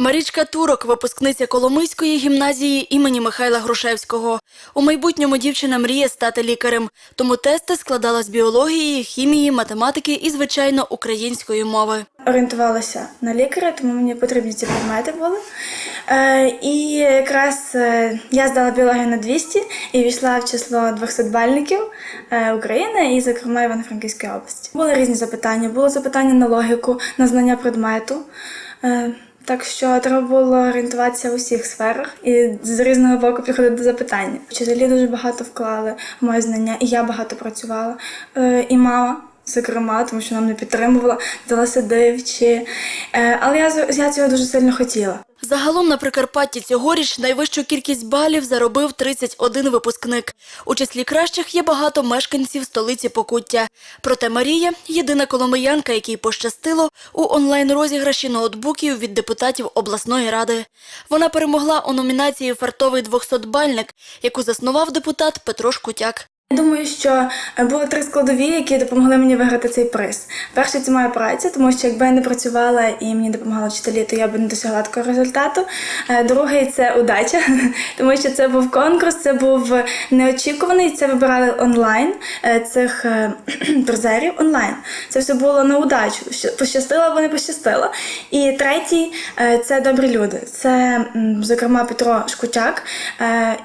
Марічка Турок, випускниця Коломийської гімназії імені Михайла Грушевського. У майбутньому дівчина мріє стати лікарем, тому тести складала з біології, хімії, математики і, звичайно, української мови. орієнтувалася на лікаря, тому мені потрібні ці предмети були. Е, і якраз е, я здала біологію на 200 і війшла в число 200-бальників е, України і, зокрема, Івано-Франківської області. Були різні запитання. Було запитання на логіку, на знання предмету. Так що треба було орієнтуватися в усіх сферах і з різного боку приходити до запитання. Вчителі дуже багато вклали в моє знання, і я багато працювала, е, і мама. Зокрема, тому що нам не підтримувала, дала сидивчі. Е, але я, я цього дуже сильно хотіла. Загалом на Прикарпатті цьогоріч найвищу кількість балів заробив 31 випускник. У числі кращих є багато мешканців столиці Покуття. Проте Марія – єдина коломиянка, якій пощастило у онлайн-розіграші ноутбуків від депутатів обласної ради. Вона перемогла у номінації «Фартовий 200-бальник», яку заснував депутат Петро Шкутяк. Я думаю, що е, було три складові, які допомогли мені виграти цей приз. Перше, це моя праця, тому що якби я не працювала і мені допомагали вчителі, то я б не досягла такого результату. Е, Другий це удача, тому що це був конкурс, це був неочікуваний. Це вибирали онлайн е, цих призерів онлайн. Це все було на удачу. Пощастило або не пощастило. І третій це добрі люди. Це, зокрема, Петро Шкучак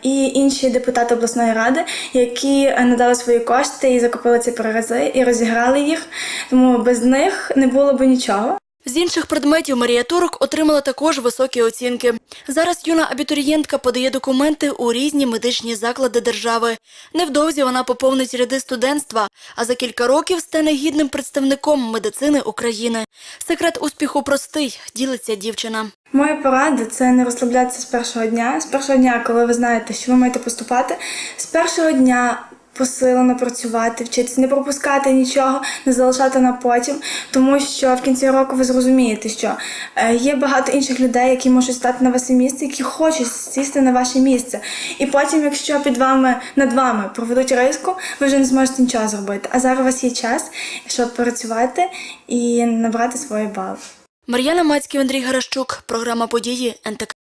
і інші депутати обласної ради, які надали свої кошти і закупили ці призи і розіграли їх. Тому без них не було б нічого. З інших предметів Марія Турок отримала також високі оцінки. Зараз юна абітурієнтка подає документи у різні медичні заклади держави. Невдовзі вона поповнить ряди студентства, а за кілька років стане гідним представником медицини України. Секрет успіху простий, ділиться дівчина. Моя порада це не розслаблятися з першого дня. З першого дня, коли ви знаєте, що ви маєте поступати, з першого дня посилено працювати, вчитися, не пропускати нічого, не залишати на потім, тому що в кінці року ви зрозумієте, що е, є багато інших людей, які можуть стати на ваше місце, які хочуть сісти на ваше місце. І потім, якщо під вами над вами проведуть риску, ви вже не зможете нічого зробити. А зараз у вас є час, щоб працювати і набрати свої бали. Мар'яна Мацьків, Андрій Гарашчук, програма події НТК.